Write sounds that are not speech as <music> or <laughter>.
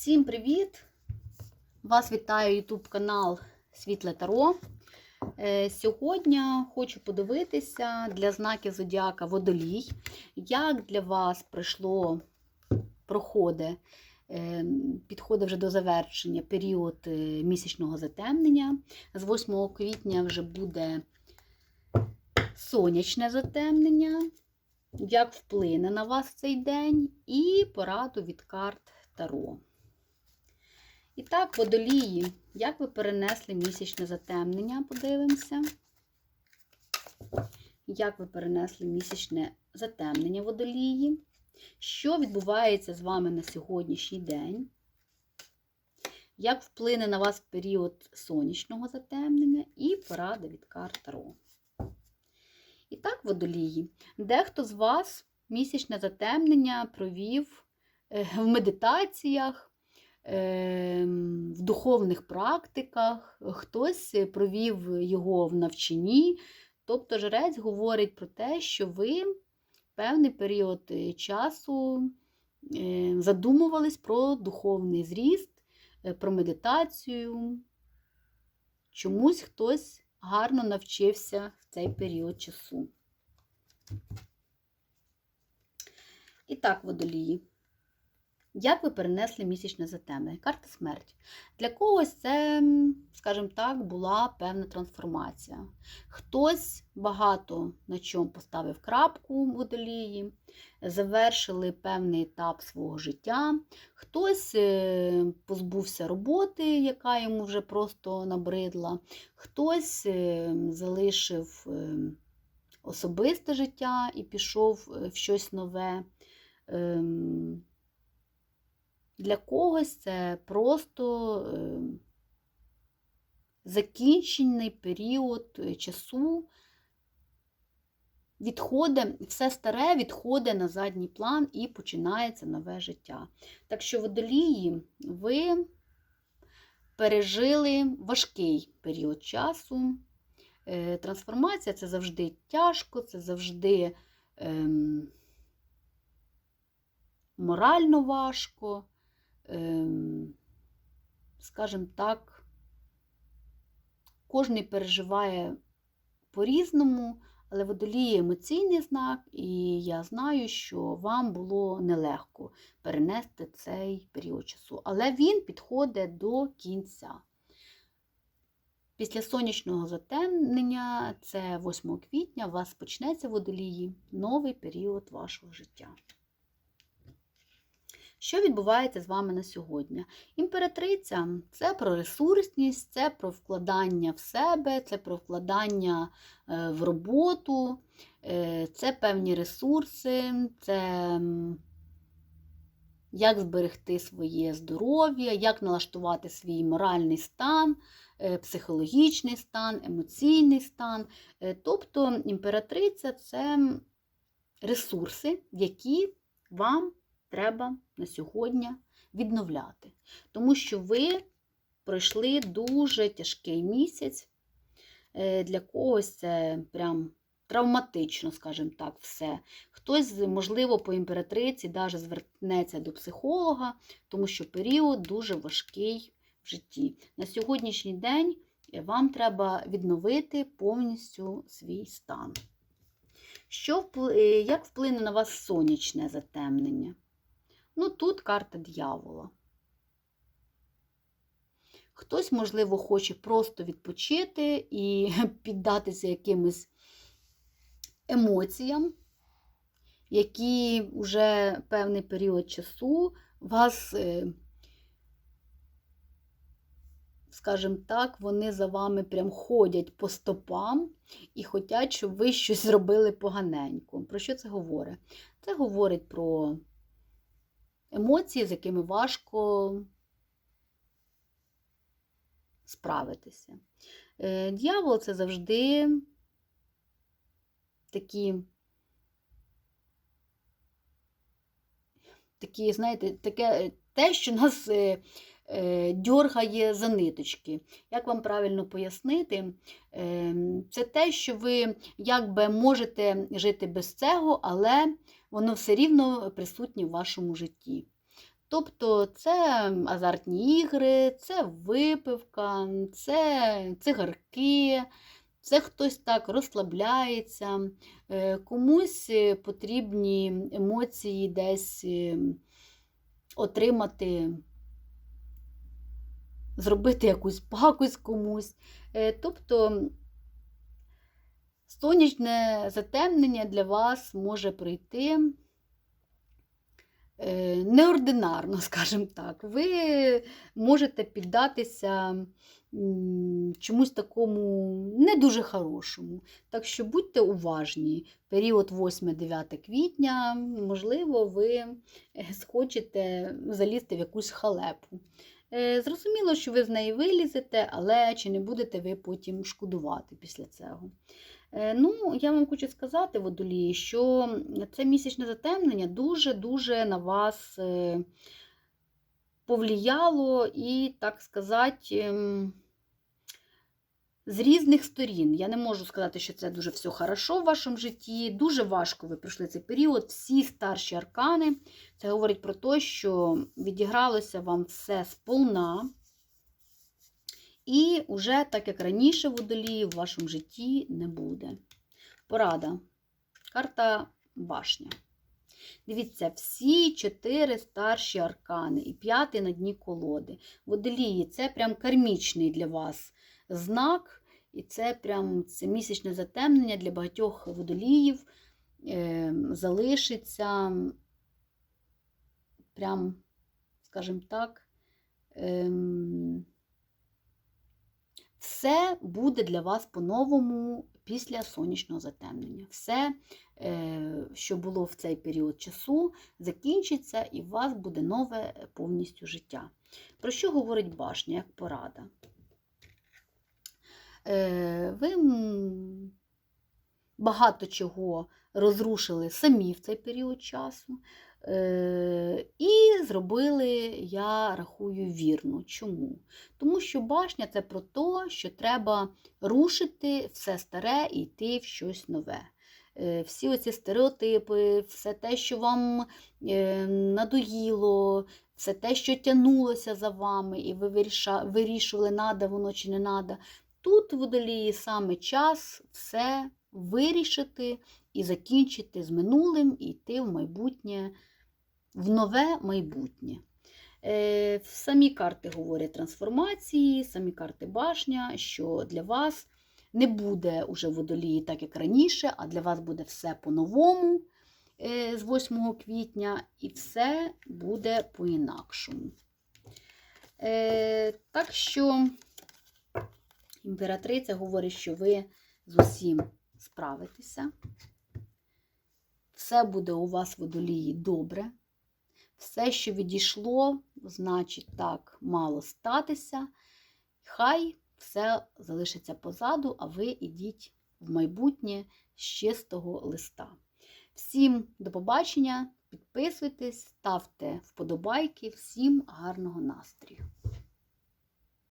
Всім привіт! Вас вітає YouTube канал Світле Таро. Е, Сьогодні хочу подивитися для знаків Зодіака Водолій, як для вас пройшло, проходить, е, підходить вже до завершення період е, місячного затемнення. З 8 квітня вже буде сонячне затемнення. Як вплине на вас цей день, і пораду від карт Таро. І так, водолії, як ви перенесли місячне затемнення, подивимося. Як ви перенесли місячне затемнення водолії? Що відбувається з вами на сьогоднішній день? Як вплине на вас період сонячного затемнення і поради від карт Таро? І так, водолії, дехто з вас місячне затемнення провів в медитаціях, в духовних практиках, хтось провів його в навчанні. Тобто жрець говорить про те, що ви певний період часу задумувались про духовний зріст, про медитацію. Чомусь хтось гарно навчився в цей період часу. І так, водолії. Як ви перенесли місячне затемнення? Карта смерті. Для когось це, скажімо так, була певна трансформація. Хтось багато на чому поставив крапку в водолії, завершили певний етап свого життя, хтось позбувся роботи, яка йому вже просто набридла, хтось залишив особисте життя і пішов в щось нове. Для когось це просто закінчений період часу, відходить, все старе відходить на задній план і починається нове життя. Так що, водолії, ви пережили важкий період часу. Трансформація це завжди тяжко, це завжди ем, морально важко, ем, скажімо так, кожен переживає по-різному, але водолій емоційний знак, і я знаю, що вам було нелегко перенести цей період часу. Але він підходить до кінця. Після сонячного затемнення, це 8 квітня, у вас почнеться водолії новий період вашого життя. Що відбувається з вами на сьогодні? Імператриця це про ресурсність, це про вкладання в себе, це про вкладання в роботу, це певні ресурси, це як зберегти своє здоров'я, як налаштувати свій моральний стан, психологічний стан, емоційний стан. Тобто імператриця це ресурси, які вам треба на сьогодні відновляти. Тому що ви пройшли дуже тяжкий місяць. Для когось це прям травматично, скажімо так, все. Хтось, можливо, по імператриці навіть звернеться до психолога, тому що період дуже важкий в житті. На сьогоднішній день вам треба відновити повністю свій стан. Що, Як вплине на вас сонячне затемнення? Ну, тут карта дьявола. Хтось, можливо, хоче просто відпочити і <laughs> піддатися якимось емоціям, які вже певний період часу вас, скажімо так, вони за вами прям ходять по стопам і хочуть, щоб ви щось <laughs> зробили поганенько. Про що це говорить? Це говорить про емоції, з якими важко справитися. Д'явол це завжди такі, такі, знаєте, таке те, що нас дьоргає за ниточки. Як вам правильно пояснити, це те, що ви якби можете жити без цього, але воно все рівно присутнє в вашому житті. Тобто це азартні ігри, це випивка, це цигарки, це хтось так розслабляється, е, комусь потрібні емоції десь е, отримати, зробити якусь пакость комусь. Е, Тобто сонячне затемнення для вас може прийти е, неординарно, <laughs> скажімо так. Ви можете піддатися чомусь такому не дуже хорошому. Так що будьте уважні. Період 8-9 квітня, можливо, ви е, схочете залізти в якусь халепу. Е, Зрозуміло, що ви з неї вилізете, але чи не будете ви потім шкодувати після цього? Е, Ну, я вам хочу сказати, водолії, що це місячне затемнення дуже-дуже на вас е, повлияло і, так сказати, ем, з різних сторін. Я не можу сказати, що це дуже все хорошо в вашому житті. Дуже важко ви пройшли цей період. Всі старші аркани. Це говорить про те, що відігралося вам все сполна. І вже, так як раніше, водолії в вашому житті не буде. Порада. Карта башня. Дивіться, всі чотири старші аркани і п'ятий на дні колоди. Водолії це прям кармічний для вас знак, і це прям це місячне затемнення для багатьох водоліїв е, залишиться прям, скажімо так, е, все буде для вас по-новому після сонячного затемнення. Все, е, що було в цей період часу, закінчиться, і у вас буде нове повністю життя. Про що говорить башня, як порада? Е, Ви багато чого розрушили самі в цей період часу. Е, І зробили, я рахую, вірно. Чому? Тому що башня це про те, що треба рушити все старе і йти в щось нове. Е, Всі оці стереотипи, все те, що вам надоїло, все те, що тягнулося за вами, і ви вирішували, надо воно чи не надо. Тут водолії саме час все вирішити і закінчити з минулим і йти в майбутнє, в нове майбутнє. Е, Самі карти говорять трансформації, самі карти башня, що для вас не буде уже водолії так, як раніше, а для вас буде все по-новому е, з 8 квітня, і все буде по-інакшому. Е, Так що імператриця говорить, що ви з усім справитеся. Все буде у вас водолії добре. Все, що відійшло, значить, так мало статися. Хай все залишиться позаду, а ви йдіть в майбутнє з чистого листа. Всім до побачення, підписуйтесь, ставте вподобайки, всім гарного настрою!